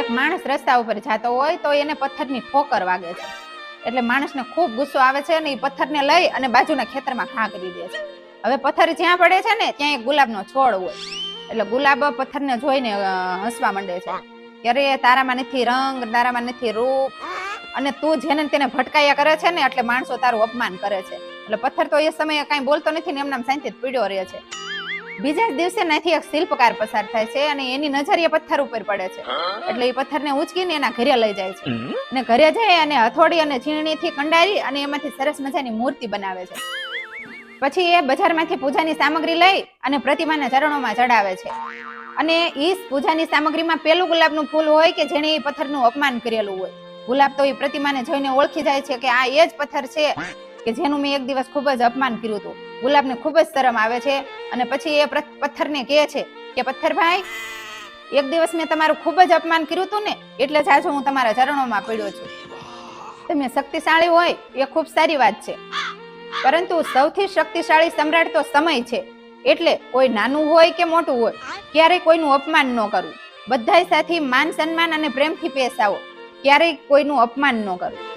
એક માણસ રસ્તા ઉપર જતો હોય તો એને પથ્થરની ઠોકર વાગે છે. એટલે માણસને ખૂબ ગુસ્સો આવે છે અને એ પથ્થરને લઈ અને બાજુના ખેતરમાં ઘા કરી દે છે. હવે પથ્થર જ્યાં પડે છે ને, ત્યાં એક ગુલાબનો છોડ હોય. એટલે ગુલાબ પથ્થરને જોઈને હસવા માંડે છે. ત્યારે તારામાં નથી રંગ, તારામાં નથી રૂપ. અને તું જેને તેને ભટકાયા કરે છે ને, એટલે માણસો તારું અપમાન કરે છે. એટલે પથ્થર તો એ સમયે કાંઈ બોલતો નથી ને, એમનામ શાંતિ પીડ્યો રહે છે. બીજા જ દિવસે નાથી એક શિલ્પકાર પસાર થાય છે અને એની નજર એ પથ્થર ઉપર પડે છે. એટલે એ પથ્થરને ઉચકીને એના ઘરે લઈ જાય છે. અને ઘરે જઈ અને હથોડી અને ચીણણીથી કંડારી અને એમાંથી સરસ મજાની મૂર્તિ બનાવે છે. પછી એ બજારમાંથી પૂજાની સામગ્રી લઈ અને પ્રતિમાના ચરણોમાં ચડાવે છે. અને એ પૂજાની સામગ્રીમાં પેલું ગુલાબનું ફૂલ હોય કે જેણે એ પથ્થરનું અપમાન કરેલું હોય. ગુલાબ તો એ પ્રતિમાને જોઈને ઓળખી જાય છે કે આ એ જ પથ્થર છે. કે જેનું મેં એક દિવસ ખૂબ જ અપમાન કર્યું હતું. ગુલાબને ખૂબ જ શરમ આવે છે અને પછી એ પથ્થરને કહે છે કે, પથ્થરભાઈ, એક દિવસ મેં તમારું ખૂબ જ અપમાન કર્યું હતું ને, એટલે જ આજે હું તમારા ચરણોમાં પડ્યો છું. તમે શક્તિશાળી હોય, એ ખૂબ સારી વાત છે. પરંતુ સૌથી શક્તિશાળી સમ્રાટ તો સમય છે. એટલે કોઈ નાનું હોય કે મોટું હોય, ક્યારેય કોઈનું અપમાન ન કરવું બધાય સાથે માન સન્માન અને પ્રેમથી પેશ આવો ક્યારેય કોઈનું અપમાન ન કરવું